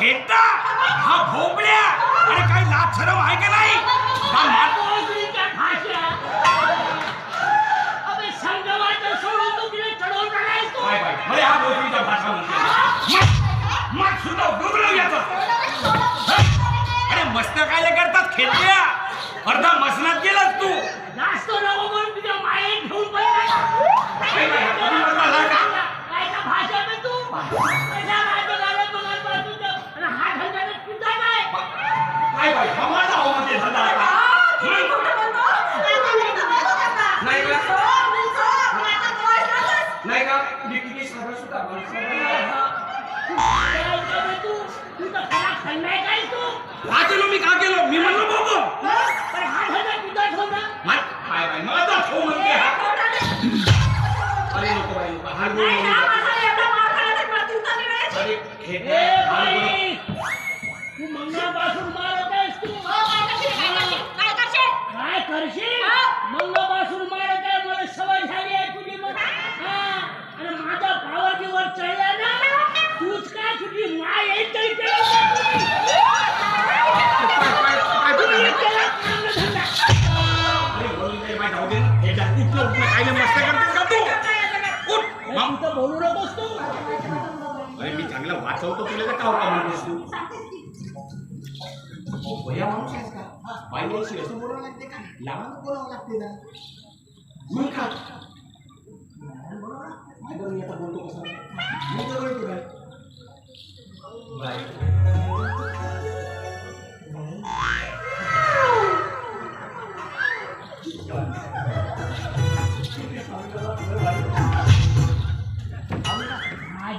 खेटा हा भोपड्या अरे काय लाज शरम आहे का नाही? हा मा- काय बाई अरे हा भोसडीचा भाषा म्हणते मग मग सुद्धा याचं. अरे मस्त काय करतात खेटल्या अर्धा मसनात गेलास तू. जास्त नको लो मी का केलो मी म्हणलो बघू अरे नको बाई हात बोल अरे हे भाई तू मंगळापासून मारत आहेस तू काय करशील? हाँ। काय करशील मंगळ तर बोलू नकोस तू अरे मी चांगलं वाचवतो तुला तर का होता म्हणतेस तू भैया माणूस आहेस का? बाई यायची असं बोलावं लागते का? लहान बोलावं लागते ना. मग का माझं मी आता बोलतो कसं?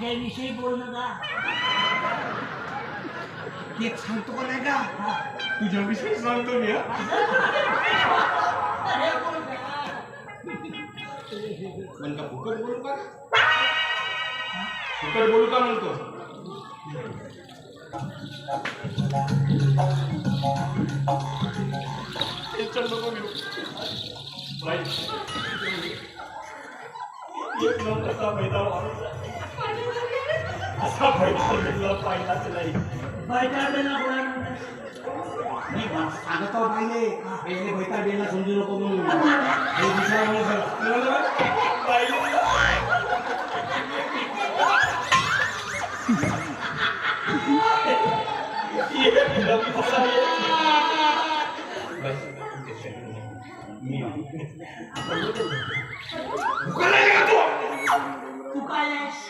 माझ्याविषयी बोल नका तेच सांगतो का नाही का? तुझ्याविषयी सांगतो मी का फुकट बोलू का? फुकट बोलू का म्हणतो? टेन्शन नको घेऊ. एक कसा मैदा माणूस. असा भेटला पाहिलाच नाही बैठाडे ना कोणाला मी सांगतो पाहिले पहिले बैठा बेला समजू नको म्हणून हे दुसरा माणूस तू? तू काय आहेस?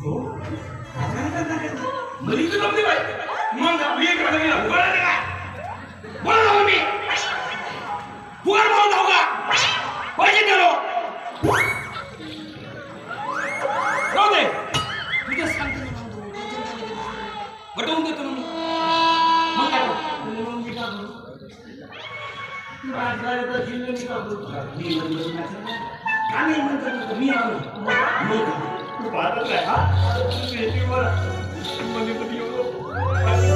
हो मुली तर जमते बाई मग आपली एक राहते ना बोला ते काय बोला ना मम्मी फुगार भाऊ जाऊ का पैसे दिलो जाऊ दे तुझं सांगतो ना सांगतो. पटवून देतो ना मी मग काय करू? मग मी का करू? पास गरेर त जिन्दगी कस्तो मी हामी मन्त्र मी आउनु भारतलाई मैले पनि